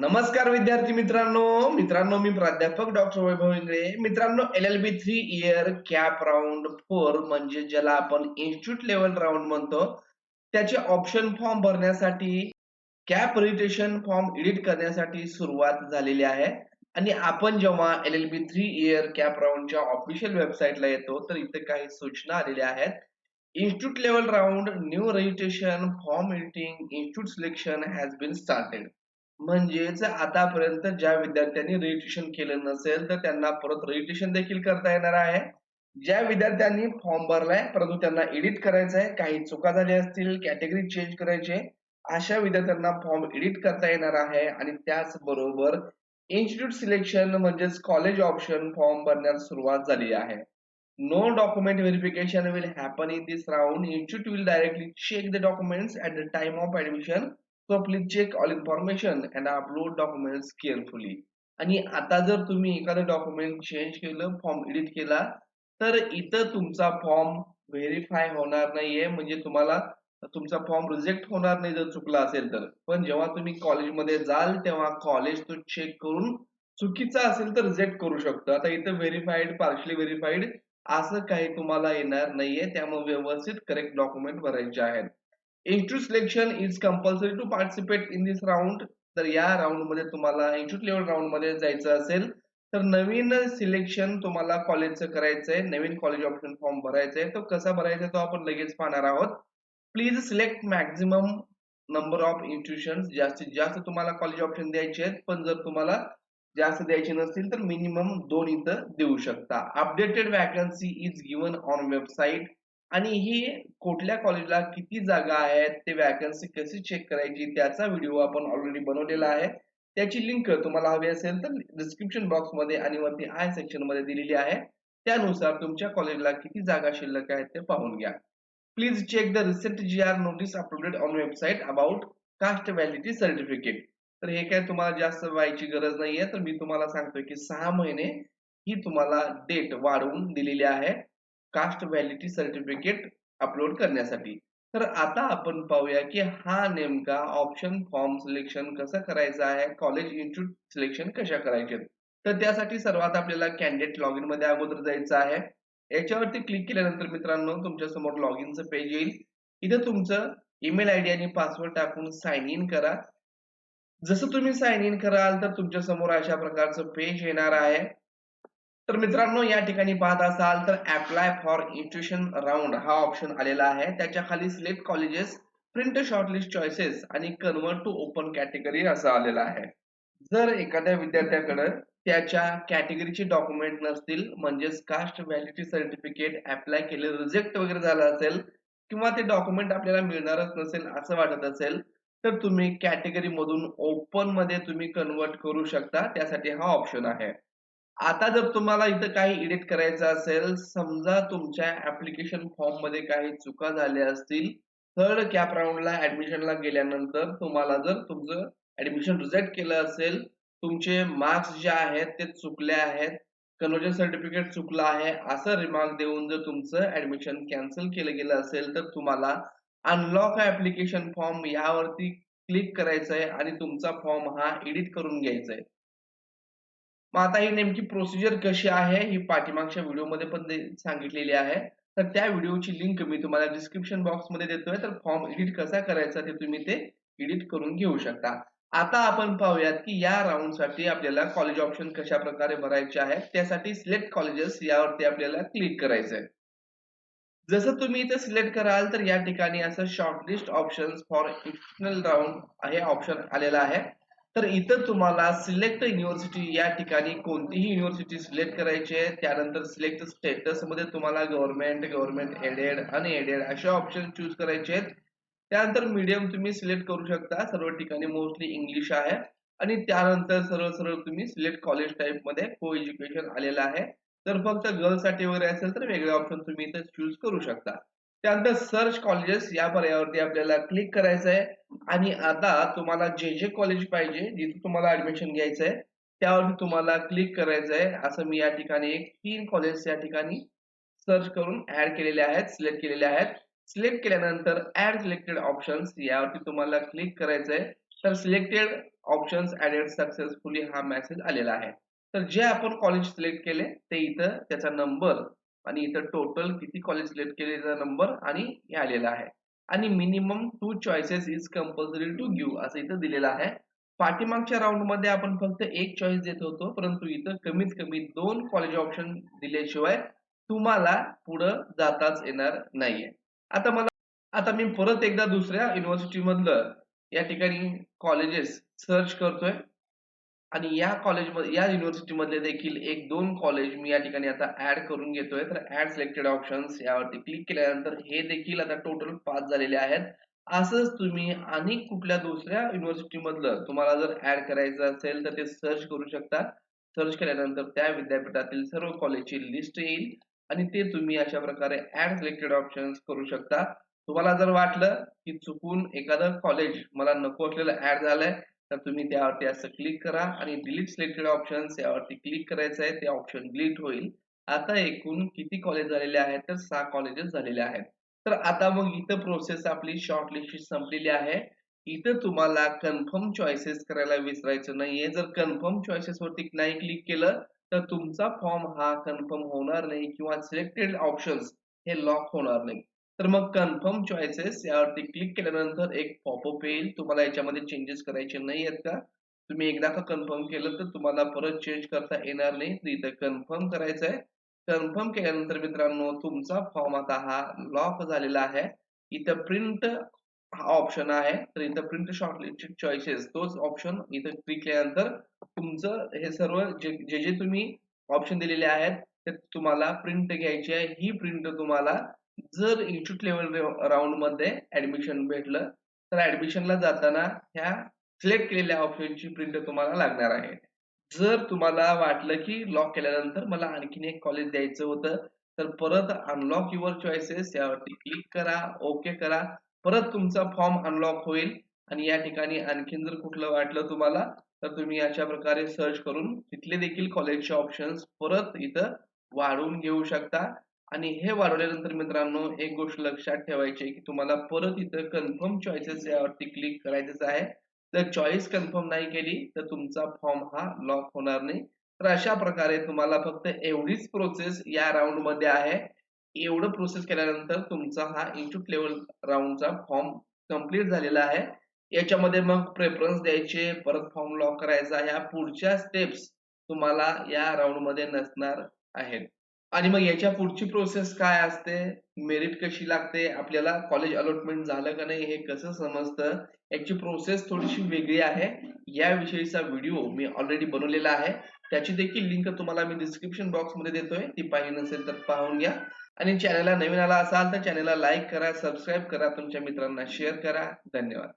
नमस्कार विद्यार्थी मित्रांनो. मित्रांनो मी प्राध्यापक डॉक्टर वैभव इंगळे. मित्रांनो L L B three year CAP round four म्हणजे ज्याला आपण इन्स्टिट्यूट लेवल राऊंड म्हणतो त्याचे ऑप्शन फॉर्म भरण्यासाठी कॅप रिटेशन फॉर्म एडिट करण्यासाठी सुरुवात झालेली आहे. आणि आपण जेव्हा L L B three year CAP राऊंडच्या official वेबसाईटला येतो तर इथे काही सूचना आलेल्या आहेत. Institute level round new registration form editing institute selection has been started म्हणजेच आतापर्यंत ज्या विद्यार्थ्यांनी रजिस्ट्रेशन केलं नसेल तर त्यांना परत रजिस्ट्रेशन देखील करता येणार आहे. ज्या विद्यार्थ्यांनी फॉर्म भरलाय परंतु त्यांना एडिट करायचं आहे काही चुका झाल्या असतील कॅटेगरी चेंज करायचे अशा विद्यार्थ्यांना फॉर्म एडिट करता येणार आहे आणि त्याचबरोबर इन्स्टिट्यूट सिलेक्शन म्हणजेच कॉलेज ऑप्शन फॉर्म भरण्यास सुरुवात झाली आहे. No document verification will happen in this round institute will directly check the documents at the time of admission so please check all information and upload documents carefully आणि आता जर तुम्ही एखादं document change केलं फॉर्म एडिट केला तर इथं तुमचा फॉर्म व्हेरीफाय होणार नाहीये. म्हणजे तुम्हाला तुमचा फॉर्म रिजेक्ट होणार नाही जर चुकला असेल तर. पण जेव्हा तुम्ही कॉलेजमध्ये जाल तेव्हा कॉलेज तो चेक करून चुकीचा असेल तर रिजेक्ट करू शकतो. आता इथं व्हेरीफाईड पार्शली व्हेरीफाईड असं काही तुम्हाला येणार नाहीये. त्यामुळे व्यवस्थित करेक्ट डॉक्युमेंट भरायचे आहेत. Institute selection is compulsory to participate in this round तर या राऊंडमध्ये तुम्हाला इन्स्टिट्यूट लेवल राऊंडमध्ये जायचं असेल तर नवीन सिलेक्शन तुम्हाला कॉलेजचं करायचंय. नवीन कॉलेज ऑप्शन फॉर्म भरायचा आहे तो कसा भरायचा तो आपण लगेच पाहणार आहोत. Please select maximum number of institution जास्तीत जास्त तुम्हाला कॉलेज ऑप्शन द्यायचे आहेत. पण जर तुम्हाला जास्त द्यायचे नसतील तर मिनिमम दोन इथं देऊ शकता. Updated vacancy is given on website आणि ही कुठल्या कॉलेजला किती जागा आहेत ते वॅकन्सी कशी चेक करायची त्याचा व्हिडिओ आपण ऑलरेडी बनवलेला आहे. त्याची लिंक तुम्हाला हवी असेल तर डिस्क्रिप्शन बॉक्समध्ये आणि वरती आय सेक्शनमध्ये दिलेली आहे. त्यानुसार तुमच्या कॉलेजला किती जागा शिल्लक आहेत ते पाहून घ्या. Please check the recent G R notice uploaded on website about caste validity certificate तर हे काय तुम्हाला जास्त व्हायची गरज नाहीये. तर मी तुम्हाला सांगतोय की सहा महिने ही तुम्हाला डेट वाढवून दिलेली आहे. कास्ट व्हॅलिडिटी सर्टिफिकेट अपलोड करण्यासाठी. तर आता आपण पाहूया की हा नेमका ऑप्शन फॉर्म सिलेक्शन कसं करायचं आहे कॉलेज इन्स्टिट्यूट सिलेक्शन कशा करायचे? तर त्यासाठी सर्वात आपल्याला कॅन्डिडेट लॉग इनमध्ये अगोदर जायचं आहे. याच्यावरती क्लिक केल्यानंतर मित्रांनो तुमच्यासमोर लॉग इनचं पेज येईल. इथं तुमचं ईमेल आयडी आणि पासवर्ड टाकून साइन इन करा. जसं तुम्ही साइन इन कराल तर तुमच्यासमोर अशा प्रकारचं पेज येणार आहे. तर मित्रांनो या ठिकाणी पाहत असाल तर अप्लाय फॉर इन्स्टिट्यूशन राऊंड हा ऑप्शन आलेला आहे. त्याच्याखाली select colleges print shortlist choices आणि कन्वर्ट टू ओपन कॅटेगरी असं आलेलं आहे. जर एखाद्या विद्यार्थ्याकडे त्याच्या कॅटेगरीचे डॉक्युमेंट नसतील म्हणजेच कास्ट व्हॅलिडिटी सर्टिफिकेट अप्लाय केले रिजेक्ट वगैरे झालं असेल किंवा ते डॉक्युमेंट आपल्याला मिळणारच नसेल असं वाटत असेल तर तुम्ही कॅटेगरी मधून ओपनमध्ये तुम्ही कन्वर्ट करू शकता. त्यासाठी हा ऑप्शन आहे. आता जर तुम्हाला इथं काही एडिट करायचं असेल समजा तुमच्या ऍप्लिकेशन फॉर्ममध्ये काही चुका झाल्या असतील थर्ड कॅप राऊंडला ऍडमिशनला गेल्यानंतर तुम्हाला जर तुमचं ऍडमिशन रिजेक्ट केलं असेल तुमचे मार्क्स जे आहेत ते चुकले आहेत कन्वर्जन सर्टिफिकेट चुकलं आहे असं रिमार्क देऊन जर तुमचं ऍडमिशन कॅन्सल केलं गेलं असेल तर तुम्हाला अनलॉक ऍप्लिकेशन फॉर्म यावरती क्लिक करायचं आहे आणि तुमचा फॉर्म हा एडिट करून घ्यायचा आहे मग आता ही नेमकी प्रोसिजर कशी आहे ही पाठीमागच्या व्हिडिओमध्ये पण सांगितलेली आहे. तर त्या व्हिडिओची लिंक मी तुम्हाला डिस्क्रिप्शन बॉक्समध्ये देतोय. तर फॉर्म एडिट कसा करायचा ते तुम्ही ते एडिट करून घेऊ शकता. आता आपण पाहूयात की या राऊंडसाठी आपल्याला कॉलेज ऑप्शन कशा प्रकारे भरायचे आहेत त्यासाठी सिलेक्ट कॉलेजेस यावरती आपल्याला क्लिक करायचं आहे जसं तुम्ही इथे सिलेक्ट कराल तर या ठिकाणी असं shortlist option for internal round हे ऑप्शन आलेलं आहे. तर इथं तुम्हाला सिलेक्ट युनिव्हर्सिटी या ठिकाणी कोणतीही युनिव्हर्सिटी सिलेक्ट करायची आहे. त्यानंतर सिलेक्ट स्टेटसमध्ये तुम्हाला गव्हर्नमेंट गव्हर्नमेंट एडेड अनएडेड असे ऑप्शन चूज करायचे आहेत. त्यानंतर मीडियम तुम्ही सिलेक्ट करू शकता. सर्व ठिकाणी मोस्टली इंग्लिश आहे. आणि त्यानंतर सरळ सरळ तुम्ही सिलेक्ट कॉलेज टाइपमध्ये को एज्युकेशन आलेलं आहे. तर फक्त गर्ल्ससाठी वगैरे असेल तर वेगळे ऑप्शन तुम्ही इथे चूज करू शकता. त्यानंतर सर्च कॉलेजेस या पर्यायावरती आपल्याला क्लिक करायचं आहे आणि आता तुम्हाला जे जे कॉलेज पाहिजे जिथे तुम्हाला ऍडमिशन घ्यायचं आहे त्यावरती तुम्हाला क्लिक करायचं आहे असं मी या ठिकाणी एक तीन कॉलेज या ठिकाणी सर्च करून ऍड केलेले आहेत सिलेक्ट केलेले आहेत. सिलेक्ट केल्यानंतर ऍड सिलेक्टेड ऑप्शन्स यावरती तुम्हाला क्लिक करायचं आहे तर सिलेक्टेड ऑप्शन्स ऍडेड सक्सेसफुली हा मेसेज आलेला आहे. तर जे आपण कॉलेज सिलेक्ट केले ते इथं त्याचा नंबर आणि इथं टोटल किती कॉलेज सिलेक्ट केलेला नंबर आणि हे आलेला आहे. आणि minimum two choices is compulsory to give असं इथं दिलेलं आहे. पाठीमागच्या राऊंडमध्ये आपण फक्त एक चॉईस देत होतो परंतु इथं कमीत कमी दोन कॉलेज ऑप्शन दिल्याशिवाय तुम्हाला पुढं जाताच येणार नाहीये. आता मला आता मी परत एकदा दुसऱ्या युनिव्हर्सिटी मधलं या ठिकाणी कॉलेजेस सर्च करतोय. आणि या कॉलेज या युनिव्हर्सिटीमधले देखील एक दोन कॉलेज मी या ठिकाणी आता ऍड करून घेतोय. तर ऍड सिलेक्टेड ऑप्शन्स यावरती क्लिक केल्यानंतर हे देखील आता टोटल पाच झालेले आहेत. असंच तुम्ही आणि कुठल्या दुसऱ्या युनिव्हर्सिटी मधलं तुम्हाला जर ऍड करायचं असेल तर ते सर्च करू शकता. सर्च केल्यानंतर त्या विद्यापीठातील सर्व कॉलेजची लिस्ट येईल आणि ते तुम्ही अशा प्रकारे ऍड सिलेक्टेड ऑप्शन्स करू शकता. तुम्हाला जर वाटलं की चुकून एखादं कॉलेज मला नको असलेलं ऍड झालंय तर तुम्ही त्यावरती असं क्लिक करा आणि डिलीट सिलेक्टेड ऑप्शन्स यावरती क्लिक करायचं आहे. ते ऑप्शन डिलीट होईल. आता एकूण किती कॉलेज झालेले आहेत? तर सहा कॉलेजेस झालेले आहेत. तर आता मग इथं प्रोसेस आपली शॉर्ट लिस्ट संपलेली आहे. इथं तुम्हाला कन्फर्म चॉईसेस करायला विसरायचं नाहीये. जर कन्फर्म चॉईसेस वरती नाही क्लिक केलं तर तुमचा फॉर्म हा कन्फर्म होणार नाही किंवा सिलेक्टेड ऑप्शन्स हे लॉक होणार नाही. तर मग कन्फर्म चॉईसेस यावरती क्लिक केल्यानंतर एक पॉपअप येईल. तुम्हाला याच्यामध्ये चेंजेस करायचे नाही आहेत का? तुम्ही एकदा का कन्फर्म केलं तर तुम्हाला परत चेंज करता येणार नाही. तर इथं कन्फर्म करायचं आहे. कन्फर्म केल्यानंतर मित्रांनो तुमचा फॉर्म आता हा लॉक झालेला आहे. इथं प्रिंट हा ऑप्शन आहे. तर इथं प्रिंट शॉर्टलिस्टेड चॉईसेस तोच ऑप्शन इथं क्लिक केल्यानंतर तुमचं हे सर्व जे जे जे तुम्ही ऑप्शन दिलेले आहेत ते तुम्हाला प्रिंट घ्यायची आहे. ही प्रिंट तुम्हाला जर इन्स्टिट्यूट लेवल राऊंडमध्ये ऍडमिशन भेटलं तर ऍडमिशनला जाताना ह्या सिलेक्ट केलेल्या ऑप्शनची प्रिंट तुम्हाला लागणार आहे. जर तुम्हाला वाटलं की लॉक केल्यानंतर मला आणखीन एक कॉलेज द्यायचं होतं तर परत अनलॉक युअर चॉईसेस यावरती क्लिक करा ओके करा. परत तुमचा फॉर्म अनलॉक होईल आणि या ठिकाणी आणखीन जर कुठलं वाटलं तुम्हाला तर तुम्ही अशा प्रकारे सर्च करून तिथले देखील कॉलेजचे ऑप्शन्स परत इथं वाढवून घेऊ शकता. आणि हे वाढवल्यानंतर मित्रांनो एक गोष्ट लक्षात ठेवायची आहे की तुम्हाला परत इथं कन्फर्म चॉईसेस यावरती क्लिक करायचंच आहे. जर चॉईस कन्फर्म नाही केली तर तुमचा फॉर्म हा लॉक होणार नाही. तर अशा प्रकारे तुम्हाला फक्त एवढीच प्रोसेस या राऊंडमध्ये आहे. एवढं प्रोसेस केल्यानंतर तुमचा हा इन्स्टिट्यूट लेवल राऊंडचा फॉर्म कंप्लीट झालेला आहे. याच्यामध्ये मग प्रेफरन्स द्यायचे परत फॉर्म लॉक करायचा ह्या पुढच्या स्टेप्स तुम्हाला या राऊंडमध्ये नसणार आहेत. आणि मग याच्या पुढची प्रोसेस काय असते? मेरिट कशी लागते? आपल्याला कॉलेज अलॉटमेंट झालं का नाही हे कसं समजतं? याची प्रोसेस थोडीशी वेगळी आहे. याविषयीचा व्हिडिओ मी ऑलरेडी बनवलेला आहे. त्याची देखील लिंक तुम्हाला मी डिस्क्रिप्शन बॉक्समध्ये देतोय. ती पाहिजे नसेल तर पाहून घ्या. आणि चॅनलला नवीन आला असाल तर चॅनलला लाईक करा सबस्क्राईब करा तुमच्या मित्रांना शेअर करा. धन्यवाद.